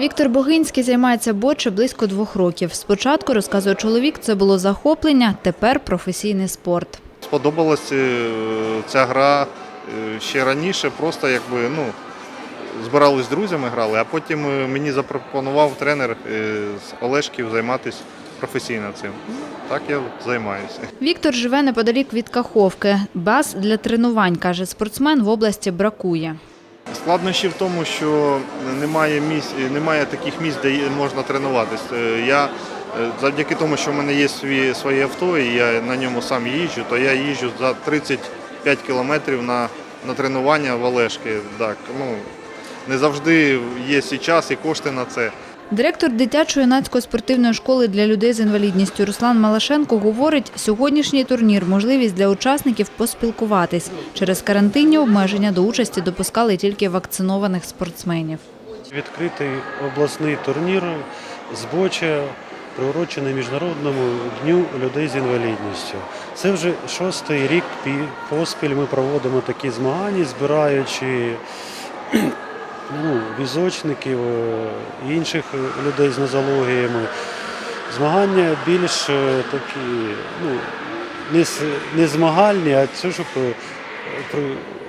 Віктор Богинський займається боче близько двох років. Спочатку, розказує чоловік, це було захоплення, тепер професійний спорт. Сподобалася е, ця гра е, ще раніше, просто якби ну, збирались з друзями, грали, а потім е, мені запропонував тренер з Олешків займатися професійно цим. Так я займаюся. Віктор живе неподалік від Каховки. Баз для тренувань, каже спортсмен, в області бракує. Складнощі в тому, що немає місць, немає таких місць, де можна тренуватись. Е, Я е, завдяки тому, що в мене є свої, своє авто, і я на ньому сам їжджу, то я їжджу за 35 кілометрів на, на тренування в Олешки. Так, ну, не завжди є і час, і кошти на це. Директор дитячо-юнацької спортивної школи для людей з інвалідністю Руслан Малашенко говорить, сьогоднішній турнір – можливість для учасників поспілкуватись. Через карантинні обмеження до участі допускали тільки вакцинованих спортсменів. Відкритий обласний турнір з боча, приурочений Міжнародному дню людей з інвалідністю. Це вже шостий рік поспіль ми проводимо такі змагання, збираючи ну, візочників, е, інших людей з нозологіями. Змагання більш е, такі, ну, не, не змагальні, а це щоб е,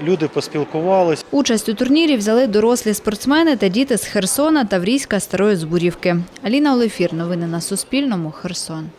люди поспілкувалися. Участь у турнірі взяли дорослі спортсмени та діти з Херсона, Таврійська, Старої Збурівки. Аліна Олефір. Новини на Суспільному. Херсон.